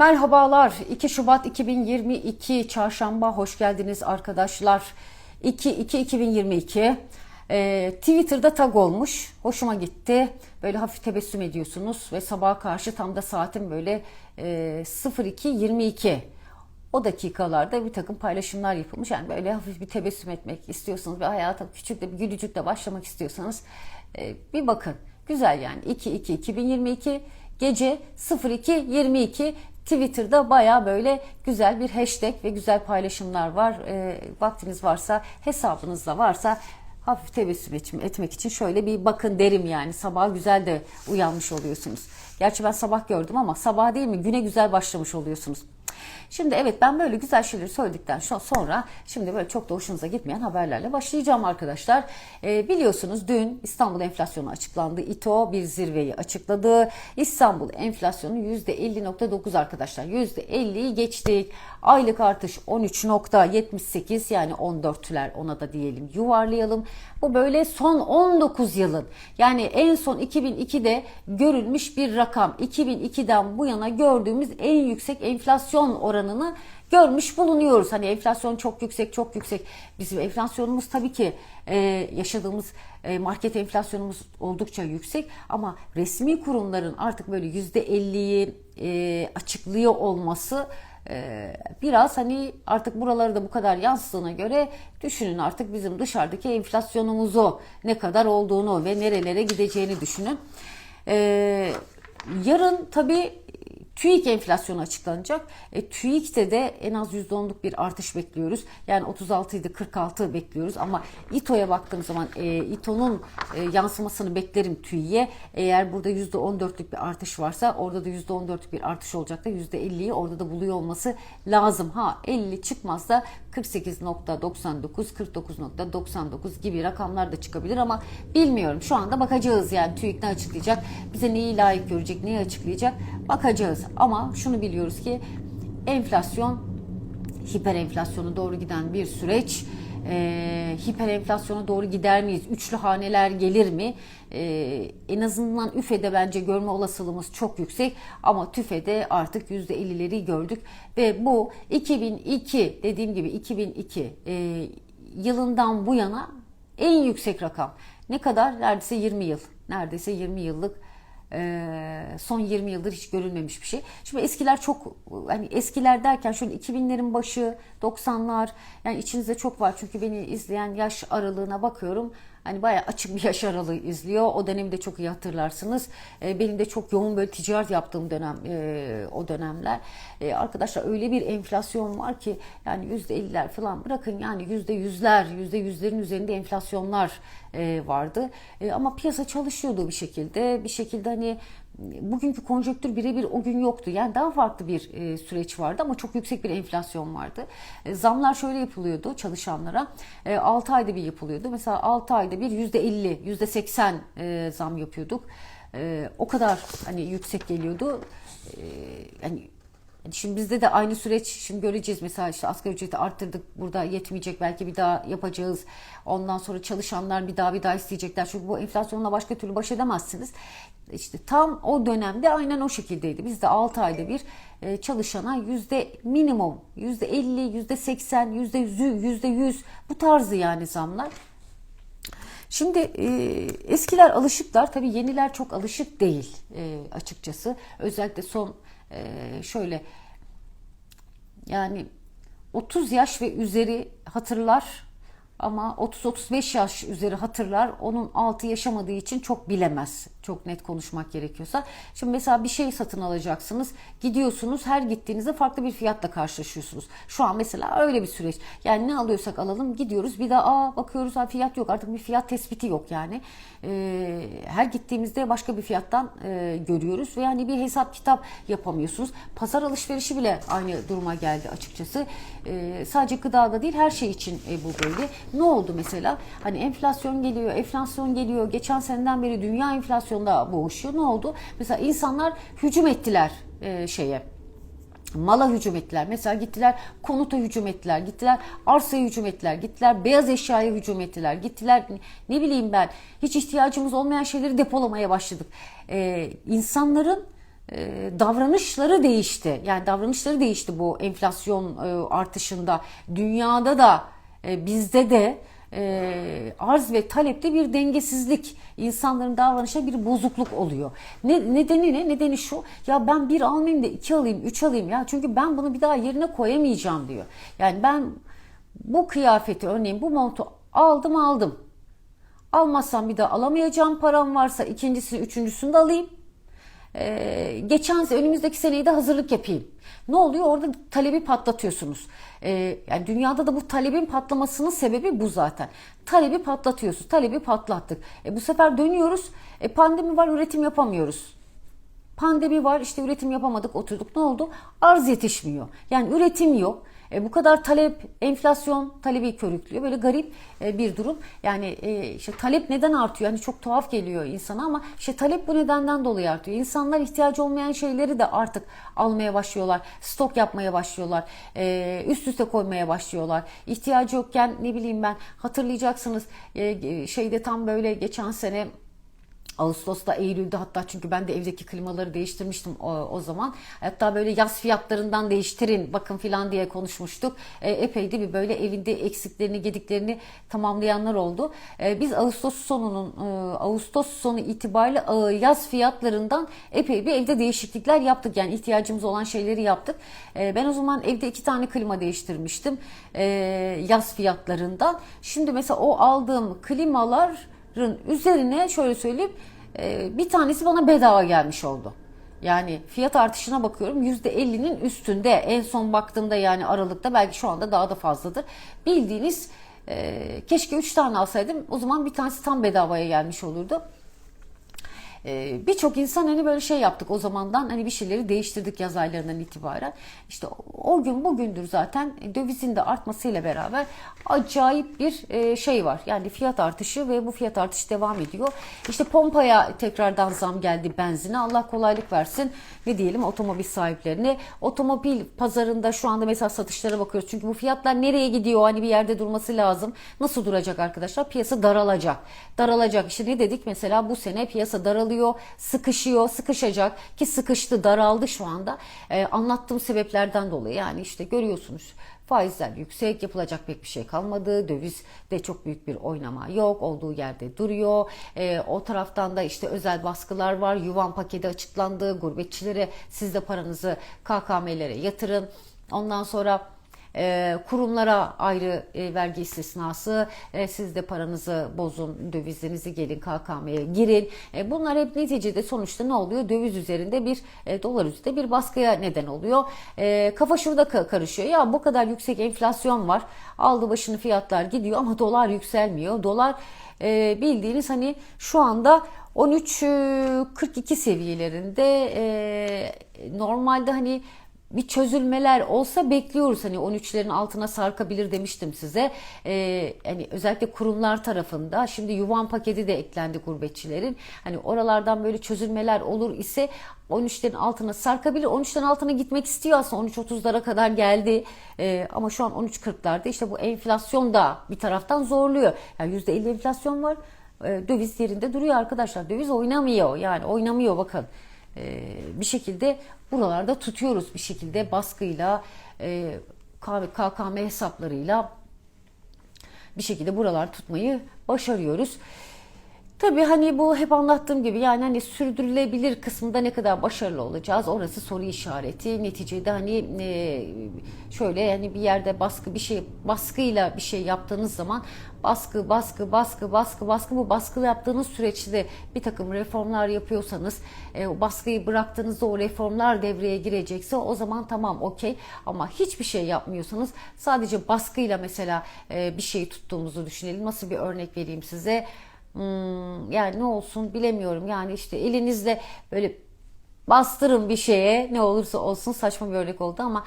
Merhabalar. 2 Şubat 2022 Çarşamba hoş geldiniz arkadaşlar. 2 2 2022 Ee, Twitter'da tag olmuş. Hoşuma gitti. Böyle hafif tebessüm ediyorsunuz ve sabaha karşı tam da saatin böyle e, 02.22 o dakikalarda bir takım paylaşımlar yapılmış. Yani böyle hafif bir tebessüm etmek istiyorsanız ve hayata küçük de bir gülücükle başlamak istiyorsanız e, bir bakın. Güzel yani 2-2-2022 gece 02-22 Twitter'da baya böyle güzel bir hashtag ve güzel paylaşımlar var. E, vaktiniz varsa hesabınızda varsa hafif tebessüm et- etmek için şöyle bir bakın derim yani. Sabah güzel de uyanmış oluyorsunuz. Gerçi ben sabah gördüm ama sabah değil mi güne güzel başlamış oluyorsunuz. Şimdi evet ben böyle güzel şeyleri söyledikten sonra şimdi böyle çok da hoşunuza gitmeyen haberlerle başlayacağım arkadaşlar. Ee, biliyorsunuz dün İstanbul enflasyonu açıklandı. İTO bir zirveyi açıkladı. İstanbul enflasyonu %50.9 arkadaşlar. %50'yi geçtik. Aylık artış 13.78 yani 14'ler ona da diyelim yuvarlayalım. Bu böyle son 19 yılın yani en son 2002'de görülmüş bir rakam. 2002'den bu yana gördüğümüz en yüksek enflasyon oranını görmüş bulunuyoruz. Hani enflasyon çok yüksek çok yüksek. Bizim enflasyonumuz tabii ki e, yaşadığımız e, market enflasyonumuz oldukça yüksek ama resmi kurumların artık böyle %50'yi e, açıklıyor olması ee, biraz hani artık buraları da bu kadar yansıdığına göre düşünün artık bizim dışarıdaki enflasyonumuzu ne kadar olduğunu ve nerelere gideceğini düşünün. Ee, yarın tabii TÜİK enflasyonu açıklanacak. E, TÜİK'te de en az %10'luk bir artış bekliyoruz. Yani 36 idi 46 bekliyoruz ama İTO'ya baktığım zaman e, İTO'nun e, yansımasını beklerim TÜİK'e. Eğer burada %14'lük bir artış varsa orada da %14'lük bir artış olacak da %50'yi orada da buluyor olması lazım. Ha 50 çıkmaz da 48.99, 49.99 gibi rakamlar da çıkabilir ama bilmiyorum. Şu anda bakacağız yani TÜİK ne açıklayacak, bize neyi layık görecek, neyi açıklayacak bakacağız. Ama şunu biliyoruz ki enflasyon hiper enflasyona doğru giden bir süreç. Ee, hiper doğru gider miyiz? Üçlü haneler gelir mi? Ee, en azından üfede bence görme olasılığımız çok yüksek ama tüfede artık %50'leri gördük ve bu 2002 dediğim gibi 2002 e, yılından bu yana en yüksek rakam. Ne kadar? Neredeyse 20 yıl. Neredeyse 20 yıllık son 20 yıldır hiç görülmemiş bir şey. Şimdi eskiler çok hani eskiler derken şöyle 2000'lerin başı 90'lar yani içinizde çok var çünkü beni izleyen yaş aralığına bakıyorum. Hani bayağı açık bir yaş aralığı izliyor. O dönemi de çok iyi hatırlarsınız. Ee, benim de çok yoğun böyle ticaret yaptığım dönem e, o dönemler. E, arkadaşlar öyle bir enflasyon var ki yani %50'ler falan bırakın yani %100'ler, %100'lerin üzerinde enflasyonlar e, vardı. E, ama piyasa çalışıyordu bir şekilde. Bir şekilde hani bugünkü konjonktür birebir o gün yoktu. Yani daha farklı bir e, süreç vardı ama çok yüksek bir enflasyon vardı. E, zamlar şöyle yapılıyordu çalışanlara. E, 6 ayda bir yapılıyordu. Mesela 6 ayda bir %50, %80 e, zam yapıyorduk. O kadar hani yüksek geliyordu. Yani Şimdi bizde de aynı süreç şimdi göreceğiz mesela işte asgari ücreti arttırdık burada yetmeyecek belki bir daha yapacağız. Ondan sonra çalışanlar bir daha bir daha isteyecekler. Çünkü bu enflasyonla başka türlü baş edemezsiniz. İşte tam o dönemde aynen o şekildeydi. Bizde 6 ayda bir e, çalışana yüzde minimum yüzde 50, yüzde 80, yüzde 100, yüzde 100 bu tarzı yani zamlar. Şimdi e, eskiler alışıklar tabii yeniler çok alışık değil e, açıkçası. Özellikle son e, şöyle yani 30 yaş ve üzeri hatırlar ama 30-35 yaş üzeri hatırlar. Onun altı yaşamadığı için çok bilemez. Çok net konuşmak gerekiyorsa. Şimdi mesela bir şey satın alacaksınız. Gidiyorsunuz her gittiğinizde farklı bir fiyatla karşılaşıyorsunuz. Şu an mesela öyle bir süreç. Yani ne alıyorsak alalım gidiyoruz. Bir daha aa, bakıyoruz ha, fiyat yok. Artık bir fiyat tespiti yok yani. Ee, her gittiğimizde başka bir fiyattan e, görüyoruz. Ve yani bir hesap kitap yapamıyorsunuz. Pazar alışverişi bile aynı duruma geldi açıkçası. Ee, sadece gıdada değil her şey için e, bu böyle. Ne oldu mesela? Hani enflasyon geliyor, enflasyon geliyor. Geçen seneden beri dünya enflasyonda boğuşuyor. Ne oldu? Mesela insanlar hücum ettiler e, şeye mala hücum ettiler. Mesela gittiler konuta hücum ettiler. Gittiler arsaya hücum ettiler. Gittiler beyaz eşyaya hücum ettiler. Gittiler ne bileyim ben hiç ihtiyacımız olmayan şeyleri depolamaya başladık. Ee, insanların e, davranışları değişti. Yani davranışları değişti bu enflasyon e, artışında. Dünyada da e, bizde de e, arz ve talepte bir dengesizlik, insanların davranışa bir bozukluk oluyor. Ne, nedeni ne? Nedeni şu, ya ben bir almayayım da iki alayım, üç alayım ya çünkü ben bunu bir daha yerine koyamayacağım diyor. Yani ben bu kıyafeti örneğin bu montu aldım aldım. Almazsam bir daha alamayacağım param varsa ikincisini, üçüncüsünü de alayım. Ee, geçen önümüzdeki seneyi de hazırlık yapayım. Ne oluyor? Orada talebi patlatıyorsunuz. Ee, yani dünyada da bu talebin patlamasının sebebi bu zaten. Talebi patlatıyorsunuz. Talebi patlattık. E, bu sefer dönüyoruz. E, pandemi var, üretim yapamıyoruz. Pandemi var, işte üretim yapamadık, oturduk. Ne oldu? Arz yetişmiyor. Yani üretim yok. E, bu kadar talep, enflasyon talebi körüklüyor. Böyle garip e, bir durum. Yani e, işte talep neden artıyor? Yani çok tuhaf geliyor insana ama işte talep bu nedenden dolayı artıyor. İnsanlar ihtiyacı olmayan şeyleri de artık almaya başlıyorlar. Stok yapmaya başlıyorlar. E, üst üste koymaya başlıyorlar. İhtiyacı yokken ne bileyim ben hatırlayacaksınız e, şeyde tam böyle geçen sene Ağustos'ta, Eylül'de hatta çünkü ben de evdeki klimaları değiştirmiştim o, o zaman. Hatta böyle yaz fiyatlarından değiştirin bakın filan diye konuşmuştuk. E, epey de bir böyle evinde eksiklerini, gediklerini tamamlayanlar oldu. E, biz Ağustos sonunun e, Ağustos sonu itibariyle e, yaz fiyatlarından epey bir evde değişiklikler yaptık. Yani ihtiyacımız olan şeyleri yaptık. E, ben o zaman evde iki tane klima değiştirmiştim. E, yaz fiyatlarından. Şimdi mesela o aldığım klimalar üzerine şöyle söyleyeyim e, bir tanesi bana bedava gelmiş oldu. Yani fiyat artışına bakıyorum %50'nin üstünde en son baktığımda yani Aralık'ta belki şu anda daha da fazladır. Bildiğiniz e, keşke 3 tane alsaydım o zaman bir tanesi tam bedavaya gelmiş olurdu. Ee, birçok insan hani böyle şey yaptık o zamandan hani bir şeyleri değiştirdik yaz aylarından itibaren. İşte o gün bugündür zaten dövizin de artmasıyla beraber acayip bir e, şey var. Yani fiyat artışı ve bu fiyat artışı devam ediyor. İşte pompaya tekrardan zam geldi benzine. Allah kolaylık versin. Ne diyelim otomobil sahiplerine. Otomobil pazarında şu anda mesela satışlara bakıyoruz. Çünkü bu fiyatlar nereye gidiyor? Hani bir yerde durması lazım. Nasıl duracak arkadaşlar? Piyasa daralacak. Daralacak. İşte ne dedik mesela bu sene piyasa daralıyor daralıyor, sıkışıyor, sıkışacak ki sıkıştı, daraldı şu anda. Ee, anlattığım sebeplerden dolayı yani işte görüyorsunuz faizler yüksek, yapılacak pek bir şey kalmadı. Dövizde çok büyük bir oynama yok, olduğu yerde duruyor. Ee, o taraftan da işte özel baskılar var, yuvan paketi açıklandı, gurbetçilere siz de paranızı KKM'lere yatırın. Ondan sonra e, kurumlara ayrı e, vergi istisnası, e, siz de paranızı bozun, dövizinizi gelin KKM'ye girin. E, bunlar hep neticede sonuçta ne oluyor? Döviz üzerinde bir, e, dolar üzerinde bir baskıya neden oluyor. E, kafa şurada karışıyor. Ya bu kadar yüksek enflasyon var, aldı başını fiyatlar gidiyor ama dolar yükselmiyor. Dolar e, bildiğiniz hani şu anda 13.42 seviyelerinde e, normalde hani bir çözülmeler olsa bekliyoruz. Hani 13'lerin altına sarkabilir demiştim size. Ee, hani özellikle kurumlar tarafında şimdi yuvan paketi de eklendi gurbetçilerin. Hani oralardan böyle çözülmeler olur ise 13'lerin altına sarkabilir. 13'lerin altına gitmek istiyor aslında 13.30'lara kadar geldi. Ee, ama şu an 13.40'larda işte bu enflasyon da bir taraftan zorluyor. Yani %50 enflasyon var. Ee, döviz yerinde duruyor arkadaşlar. Döviz oynamıyor yani oynamıyor bakın. Ee, bir şekilde buralarda tutuyoruz bir şekilde baskıyla e, KKM hesaplarıyla bir şekilde buralar tutmayı başarıyoruz. Tabii hani bu hep anlattığım gibi yani hani sürdürülebilir kısmında ne kadar başarılı olacağız orası soru işareti. Neticede hani e, şöyle yani bir yerde baskı bir şey baskıyla bir şey yaptığınız zaman baskı baskı baskı baskı baskı bu baskı yaptığınız süreçte bir takım reformlar yapıyorsanız e, baskıyı bıraktığınızda o reformlar devreye girecekse o zaman tamam okey ama hiçbir şey yapmıyorsanız sadece baskıyla mesela e, bir şeyi tuttuğumuzu düşünelim. Nasıl bir örnek vereyim size? Hmm, yani ne olsun bilemiyorum. Yani işte elinizde böyle bastırın bir şeye ne olursa olsun saçma bir örnek oldu ama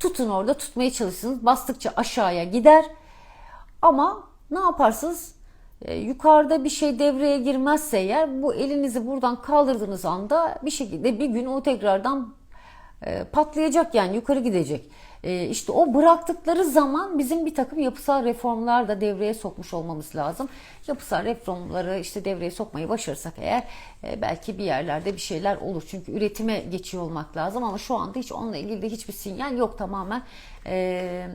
tutun orada tutmaya çalışsınız. Bastıkça aşağıya gider. Ama ne yaparsınız? Ee, yukarıda bir şey devreye girmezse eğer bu elinizi buradan kaldırdığınız anda bir şekilde bir gün o tekrardan e, patlayacak yani yukarı gidecek. E, işte o bıraktıkları zaman bizim bir takım yapısal reformlar da devreye sokmuş olmamız lazım. Yapısal reformları işte devreye sokmayı başarırsak eğer e, belki bir yerlerde bir şeyler olur. Çünkü üretime geçiyor olmak lazım ama şu anda hiç onunla ilgili de hiçbir sinyal yok tamamen. e,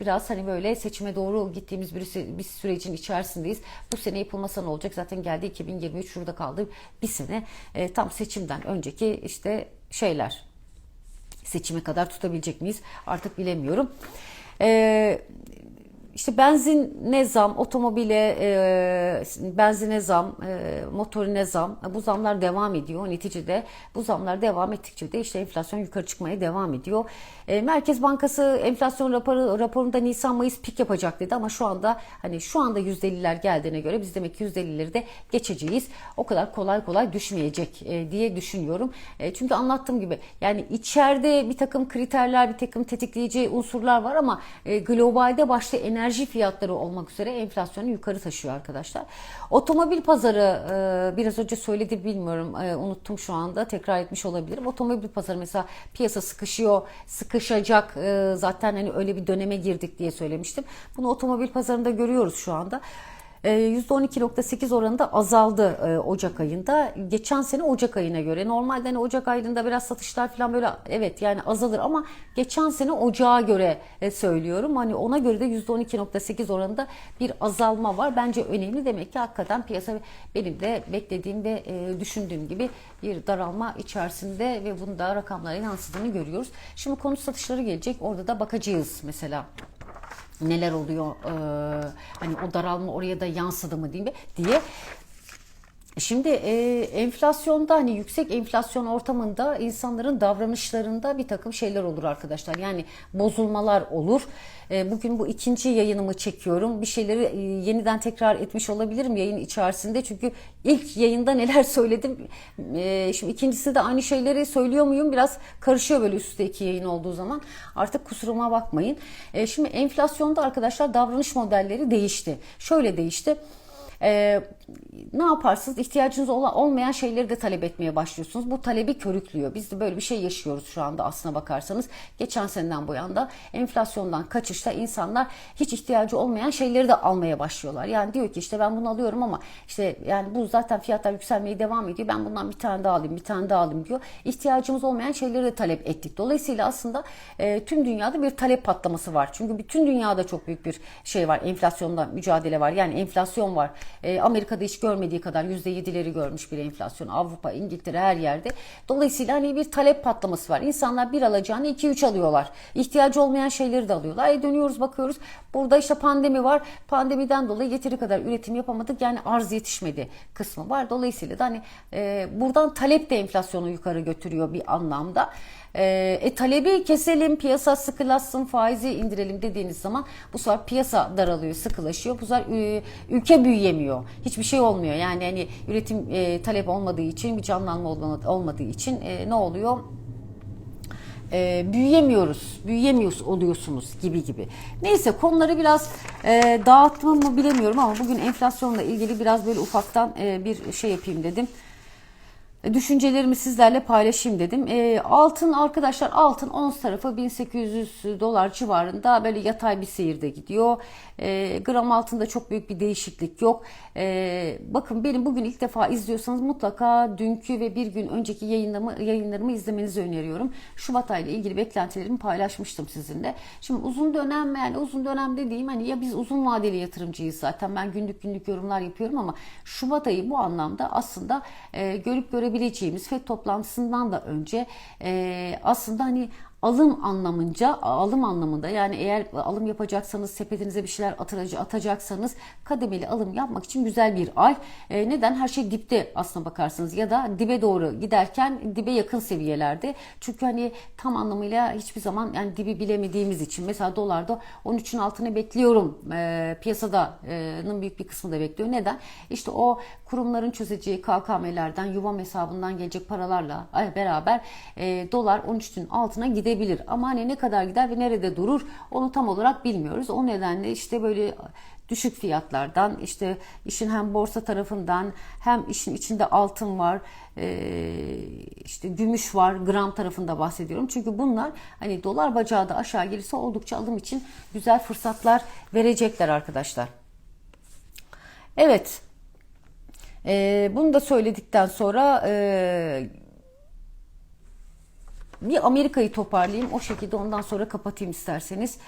biraz hani böyle seçime doğru gittiğimiz bir, bir sürecin içerisindeyiz. Bu sene yapılmasa ne olacak? Zaten geldi 2023 şurada kaldı bir sene. E, tam seçimden önceki işte şeyler seçime kadar tutabilecek miyiz artık bilemiyorum. Ee, işte benzine zam, otomobile e, benzine zam, e, motorine zam bu zamlar devam ediyor. Neticede bu zamlar devam ettikçe de işte enflasyon yukarı çıkmaya devam ediyor. E, Merkez Bankası enflasyon raporu, raporunda Nisan-Mayıs pik yapacak dedi ama şu anda hani şu anda %50'ler geldiğine göre biz demek ki %50'leri de geçeceğiz. O kadar kolay kolay düşmeyecek e, diye düşünüyorum. E, çünkü anlattığım gibi yani içeride bir takım kriterler, bir takım tetikleyici unsurlar var ama e, globalde başta enerji fiyatları olmak üzere enflasyonu yukarı taşıyor arkadaşlar. Otomobil pazarı e, biraz önce söyledi bilmiyorum e, unuttum şu anda tekrar etmiş olabilirim. Otomobil pazarı mesela piyasa sıkışıyor, sıkışacak e, zaten hani öyle bir döneme girdik diye söylemiştim. Bunu otomobil pazarında görüyoruz şu anda. E, %12.8 oranında azaldı e, Ocak ayında. Geçen sene Ocak ayına göre. Normalde hani Ocak ayında biraz satışlar falan böyle evet yani azalır ama geçen sene Ocağa göre e, söylüyorum. Hani ona göre de %12.8 oranında bir azalma var. Bence önemli demek ki hakikaten piyasa benim de beklediğim ve e, düşündüğüm gibi bir daralma içerisinde ve bunda rakamlara yansıdığını görüyoruz. Şimdi konut satışları gelecek. Orada da bakacağız mesela neler oluyor ee, hani o daralma oraya da yansıdı mı mi diye Şimdi e, enflasyonda hani yüksek enflasyon ortamında insanların davranışlarında bir takım şeyler olur arkadaşlar. Yani bozulmalar olur. E, bugün bu ikinci yayınımı çekiyorum. Bir şeyleri e, yeniden tekrar etmiş olabilirim yayın içerisinde. Çünkü ilk yayında neler söyledim. E, şimdi ikincisi de aynı şeyleri söylüyor muyum? Biraz karışıyor böyle üstte iki yayın olduğu zaman. Artık kusuruma bakmayın. E, şimdi enflasyonda arkadaşlar davranış modelleri değişti. Şöyle değişti. Ee, ne yaparsınız? İhtiyacınız ola- olmayan şeyleri de talep etmeye başlıyorsunuz. Bu talebi körüklüyor. Biz de böyle bir şey yaşıyoruz şu anda aslına bakarsanız. Geçen seneden bu yana enflasyondan kaçışta insanlar hiç ihtiyacı olmayan şeyleri de almaya başlıyorlar. Yani diyor ki işte ben bunu alıyorum ama işte yani bu zaten fiyatlar yükselmeye devam ediyor. Ben bundan bir tane daha alayım, bir tane daha alayım diyor. İhtiyacımız olmayan şeyleri de talep ettik. Dolayısıyla aslında e, tüm dünyada bir talep patlaması var. Çünkü bütün dünyada çok büyük bir şey var. Enflasyonda mücadele var. Yani enflasyon var. E, Amerika'da hiç görmediği kadar %7'leri görmüş bir enflasyon. Avrupa, İngiltere her yerde. Dolayısıyla hani bir talep patlaması var. İnsanlar bir alacağını 2-3 alıyorlar. İhtiyacı olmayan şeyleri de alıyorlar. E dönüyoruz bakıyoruz. Burada işte pandemi var. Pandemiden dolayı yeteri kadar üretim yapamadık. Yani arz yetişmedi kısmı var. Dolayısıyla da hani e, buradan talep de enflasyonu yukarı götürüyor bir anlamda. E, e, talebi keselim, piyasa sıkılaşsın, faizi indirelim dediğiniz zaman bu sefer piyasa daralıyor, sıkılaşıyor. Bu sefer e, ülke büyüyemiyor. Hiçbir şey olmuyor. Yani hani üretim e, talep olmadığı için, bir canlanma olma- olmadığı için e, ne oluyor? e, büyüyemiyoruz, büyüyemiyoruz oluyorsunuz gibi gibi. Neyse konuları biraz e, dağıttım mı bilemiyorum ama bugün enflasyonla ilgili biraz böyle ufaktan e, bir şey yapayım dedim. Düşüncelerimi sizlerle paylaşayım dedim. E, altın arkadaşlar altın ons tarafı 1800 dolar civarında böyle yatay bir seyirde gidiyor. E, gram altında çok büyük bir değişiklik yok. E, bakın benim bugün ilk defa izliyorsanız mutlaka dünkü ve bir gün önceki yayınlarımı, yayınlarımı izlemenizi öneriyorum. Şubat ayı ile ilgili beklentilerimi paylaşmıştım sizinle. Şimdi uzun dönem yani uzun dönem dediğim hani ya biz uzun vadeli yatırımcıyız zaten ben günlük günlük yorumlar yapıyorum ama Şubat ayı bu anlamda aslında e, görüp görebileceğimiz FED toplantısından da önce e, aslında hani alım anlamınca alım anlamında yani eğer alım yapacaksanız sepetinize bir şeyler atacak, atacaksanız kademeli alım yapmak için güzel bir ay. E, neden? Her şey dipte aslına bakarsanız ya da dibe doğru giderken dibe yakın seviyelerde. Çünkü hani tam anlamıyla hiçbir zaman yani dibi bilemediğimiz için mesela dolarda 13'ün altını bekliyorum. E, piyasadanın büyük bir kısmı da bekliyor. Neden? İşte o kurumların çözeceği KKM'lerden, yuvam hesabından gelecek paralarla beraber e, dolar 13'ün altına gidebilir gidebilir. Ama hani ne kadar gider ve nerede durur onu tam olarak bilmiyoruz. O nedenle işte böyle düşük fiyatlardan işte işin hem borsa tarafından hem işin içinde altın var e, işte gümüş var gram tarafında bahsediyorum. Çünkü bunlar hani dolar bacağı da aşağı gelirse oldukça alım için güzel fırsatlar verecekler arkadaşlar. Evet. E, bunu da söyledikten sonra e, bir Amerika'yı toparlayayım. O şekilde ondan sonra kapatayım isterseniz.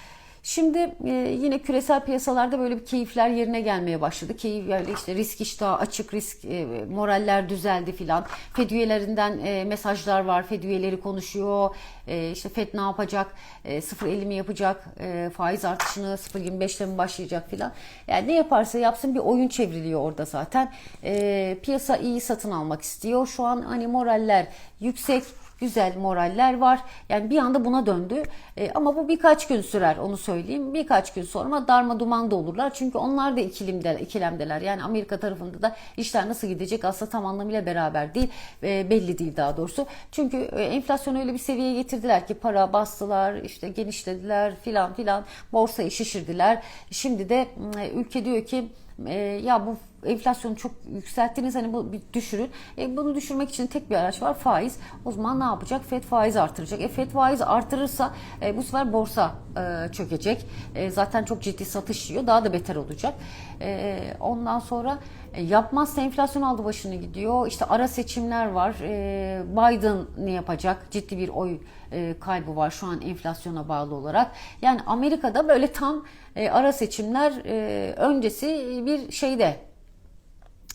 Şimdi e, yine küresel piyasalarda böyle bir keyifler yerine gelmeye başladı. Keyif böyle işte risk iştahı açık risk e, moraller düzeldi filan. Fed üyelerinden e, mesajlar var. Fed üyeleri konuşuyor. E, işte Fed ne yapacak? E, 0.50 mi yapacak? E, faiz artışını 0.25'te mi başlayacak filan. Yani ne yaparsa yapsın bir oyun çevriliyor orada zaten. E, piyasa iyi satın almak istiyor. Şu an hani moraller yüksek güzel moraller var. Yani bir anda buna döndü. E, ama bu birkaç gün sürer onu söyleyeyim. Birkaç gün sonra darma duman da olurlar. Çünkü onlar da ikilimde, ikilemdeler. Yani Amerika tarafında da işler nasıl gidecek aslında tam anlamıyla beraber değil. E, belli değil daha doğrusu. Çünkü e, enflasyonu öyle bir seviyeye getirdiler ki para bastılar, işte genişlediler filan filan. Borsayı şişirdiler. Şimdi de e, ülke diyor ki e, ya bu enflasyonu çok yükselttiniz hani bu bir düşürün. E, bunu düşürmek için tek bir araç var faiz. O zaman ne yapacak? FED faiz artıracak. E, FED faiz artırırsa e, bu sefer borsa e, çökecek. E, zaten çok ciddi satış yiyor. Daha da beter olacak. E, ondan sonra e, yapmazsa enflasyon aldı başını gidiyor. İşte ara seçimler var. E, Biden ne yapacak? Ciddi bir oy e, kaybı var şu an enflasyona bağlı olarak. Yani Amerika'da böyle tam ara seçimler öncesi bir şeyde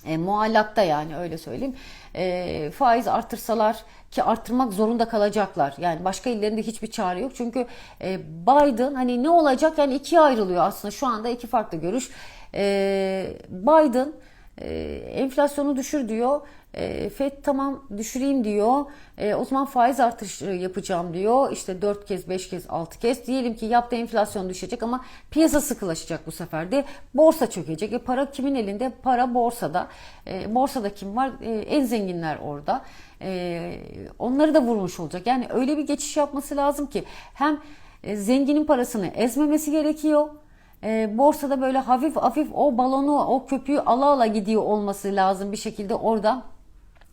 e, muallakta yani öyle söyleyeyim. E, faiz artırsalar ki arttırmak zorunda kalacaklar. Yani başka illerinde hiçbir çare yok. Çünkü e, Biden hani ne olacak yani ikiye ayrılıyor aslında şu anda iki farklı görüş. E, Biden e, enflasyonu düşür diyor. E, FED tamam düşüreyim diyor. E, o zaman faiz artışı yapacağım diyor. İşte 4 kez, 5 kez, 6 kez. Diyelim ki yaptığı enflasyon düşecek ama piyasa sıkılaşacak bu sefer de. Borsa çökecek. E, para kimin elinde? Para borsada. E, borsada kim var? E, en zenginler orada. E, onları da vurmuş olacak. Yani öyle bir geçiş yapması lazım ki hem e, zenginin parasını ezmemesi gerekiyor e, borsada böyle hafif hafif o balonu o köpüğü ala ala gidiyor olması lazım bir şekilde orada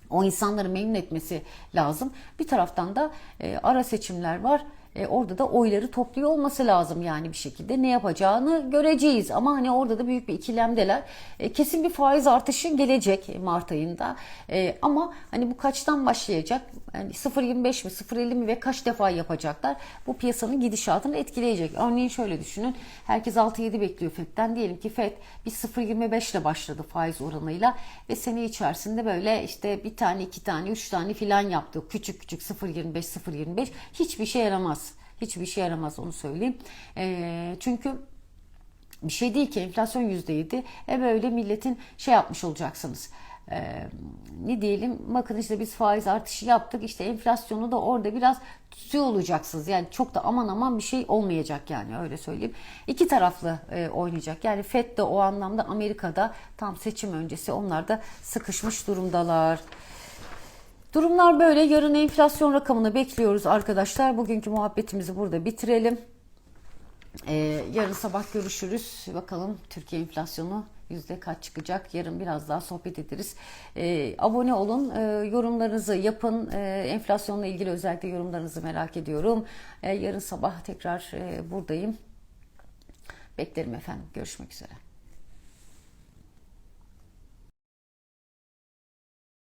o insanları memnun etmesi lazım. Bir taraftan da e, ara seçimler var. E, orada da oyları topluyor olması lazım yani bir şekilde ne yapacağını göreceğiz ama hani orada da büyük bir ikilemdeler. E, kesin bir faiz artışı gelecek Mart ayında. E, ama hani bu kaçtan başlayacak? Yani 0.25 mi 0.50 mi ve kaç defa yapacaklar? Bu piyasanın gidişatını etkileyecek. Örneğin şöyle düşünün. Herkes 6-7 bekliyor FED'den. Diyelim ki FED bir 0.25 ile başladı faiz oranıyla ve sene içerisinde böyle işte bir tane, iki tane, üç tane filan yaptı. Küçük küçük 0.25 0.25 hiçbir şey yaramaz. Hiçbir şey yaramaz onu söyleyeyim. E, çünkü bir şey değil ki enflasyon %7. E böyle milletin şey yapmış olacaksınız. Ee, ne diyelim bakın işte biz faiz artışı yaptık işte enflasyonu da orada biraz tutuyor olacaksınız yani çok da aman aman bir şey olmayacak yani öyle söyleyeyim iki taraflı e, oynayacak yani FED de o anlamda Amerika'da tam seçim öncesi onlar da sıkışmış durumdalar. Durumlar böyle. Yarın enflasyon rakamını bekliyoruz arkadaşlar. Bugünkü muhabbetimizi burada bitirelim. Ee, yarın sabah görüşürüz. Bakalım Türkiye enflasyonu yüzde kaç çıkacak? Yarın biraz daha sohbet ederiz. Ee, abone olun, ee, yorumlarınızı yapın. Ee, enflasyonla ilgili özellikle yorumlarınızı merak ediyorum. Ee, yarın sabah tekrar e, buradayım. Beklerim efendim. Görüşmek üzere.